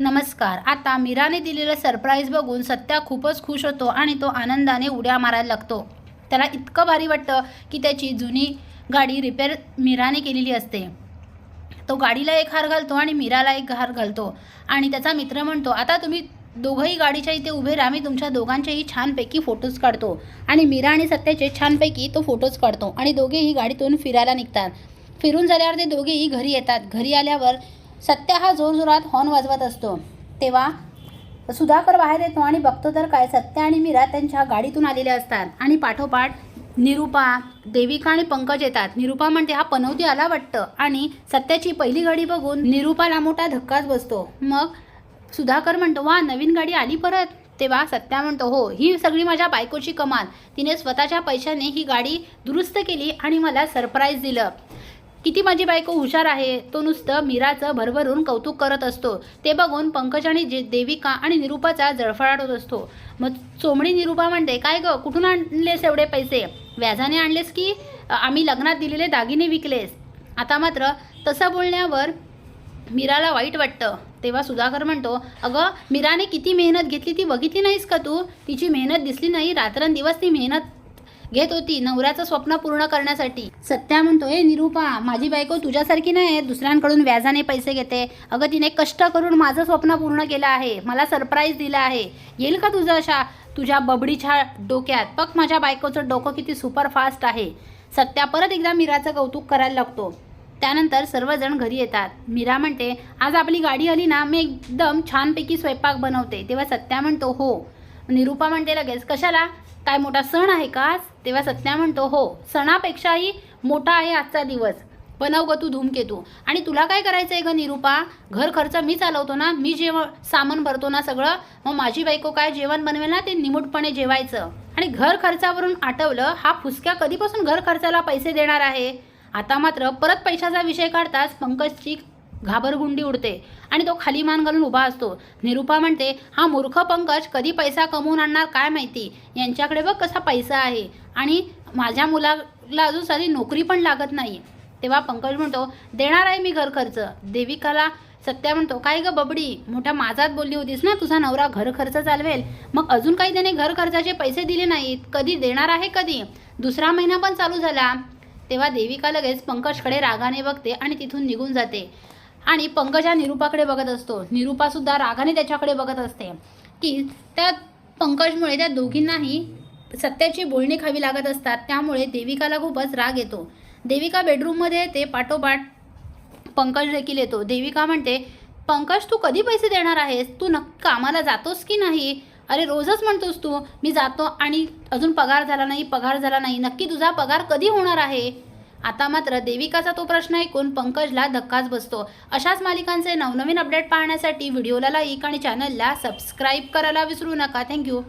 नमस्कार. आता मीराने दिलेलं सरप्राईज बघून सत्या खूपच खुश होतो आणि तो आनंदाने उड्या मारायला लागतो. त्याला इतकं भारी वाटतं की त्याची जुनी गाडी रिपेअर मीराने केलेली असते. तो गाडीला एक हार घालतो आणि मीराला एक हार घालतो आणि त्याचा मित्र म्हणतो आता तुम्ही दोघंही गाडीच्या इथे उभे राहा मी तुमच्या दोघांचेही छानपैकी फोटोज काढतो. आणि मीरा आणि सत्याचे छानपैकी तो फोटोज काढतो आणि दोघेही गाडीतून फिरायला निघतात. फिरून झाल्यावर ते दोघेही घरी येतात. घरी आल्यावर सत्या हा जोरजोरात हॉर्न वाजवत असतो. तेव्हा सुधाकर बाहेर येतो आणि बघतो तर काय सत्या आणि मीरा त्यांच्या गाडीतून आलेल्या असतात. आणि पाठोपाठ निरुपा देविका आणि पंकज येतात. निरुपा म्हणते हा पनवती आला वाटतं. आणि सत्याची पहिली गाडी बघून निरुपाला मोठा धक्काच बसतो. मग सुधाकर म्हणतो वा नवीन गाडी आली परत. तेव्हा सत्या म्हणतो हो ही सगळी माझ्या बायकोची कमाल. तिने स्वतःच्या पैशाने ही गाडी दुरुस्त केली आणि मला सरप्राईज दिलं. किती माझी बायको हुशार आहे तो नुसतं मीराचं भरभरून कौतुक करत असतो. ते बघून पंकज आणि जे देविका आणि निरुपाचा जळफळाट होत असतो. मग चोमडी निरुपा म्हणते काय ग कुठून आणलेस एवढे पैसे? व्याजाने आणलेस की आम्ही लग्नात दिलेले दागिने विकलेस? आता मात्र तसं बोलण्यावर मीराला वाईट वाटतं. तेव्हा सुधाकर म्हणतो अगं मीराने किती मेहनत घेतली ती बघितली नाहीस का तू? तिची मेहनत दिसली नाही रात्रंदिवस ती मेहनत घेत होती. नवऱ्याचं स्वप्न पूर्ण करण्यासाठी. सत्या म्हणतो हे निरूपा माझी बायको तुझ्यासारखी नाही दुसऱ्यांकडून व्याजाने पैसे घेते. अगं तिने कष्ट करून माझं स्वप्न पूर्ण केलं आहे. मला सरप्राईज दिलं आहे. येईल का तुझं अशा तुझ्या बबडीच्या डोक्यात? बघ माझ्या बायकोचं डोकं किती सुपर फास्ट आहे. सत्या परत एकदा मीराचं कौतुक करायला लागतो. त्यानंतर सर्वजण घरी येतात. मीरा म्हणते आज आपली गाडी आली ना मी एकदम छानपैकी स्वयंपाक बनवते. तेव्हा सत्या म्हणतो हो. निरूपा म्हणते लगेच कशाला? काय मोठा सण आहे का आज? तेव्हा सत्या म्हणतो हो सणापेक्षाही मोठा आहे आजचा दिवस. बनव ग तू धूमकेतू. आणि तुला काय करायचं आहे ग निरूपा? घर खर्च मी चालवतो ना? मी जेवण सामान भरतो ना सगळं मग माझी बायको काय जेवण बनवेल ना? ते निमूटपणे जेवायचं. आणि घर खर्चावरून आठवलं हा फुसक्या कधीपासून घर खर्चाला पैसे देणार आहे? आता मात्र परत पैशाचा विषय काढताच पंकजची घाबरगुंडी उडते आणि तो खाली मान घालून उभा असतो. निरूपा म्हणते हा मूर्ख पंकज कधी पैसा कमवून आणणार काय माहिती? यांच्याकडे बघ कसा पैसा आहे. आणि माझ्या मुलाला अजून साधी नोकरी पण लागत नाही. तेव्हा पंकज म्हणतो देणार आहे मी घर खर्च. देविकाला सत्या म्हणतो काय ग बबडी मोठ्या माझात बोलली होतीस ना तुझा नवरा घर खर्च चालवेल. मग अजून काही त्याने घर खर्चाचे पैसे दिले नाहीत. कधी देणार आहे कधी? दुसरा महिना पण चालू झाला. तेव्हा देविका लगेच पंकजकडे रागाने बघते आणि तिथून निघून जाते. आणि पंकज हा निरूपाकडे बघत असतो. निरूपासुद्धा रागाने त्याच्याकडे बघत असते. की त्या पंकजमुळे त्या दोघींनाही सत्याची बोलणी खावी लागत असतात. त्यामुळे देविकाला खूपच राग येतो. देविका बेडरूममध्ये येते पाठोपाठ पंकज देखील येतो. देविका म्हणते पंकज तू कधी पैसे देणार आहेस? तू नक्की कामाला जातोस की नाही? अरे रोजच म्हणतोस तू. मी जातो आणि अजून पगार झाला नाही पगार झाला नाही. नक्की तुझा पगार कधी होणार आहे? आता मात्र देविकाचा तो प्रश्न ऐकून पंकजला धक्काच बसतो. अशाच मालिकांचे नवनवीन अपडेट पाहण्यासाठी व्हिडिओला लाईक आणि चॅनलला सबस्क्राईब करायला विसरू नका. थँक्यू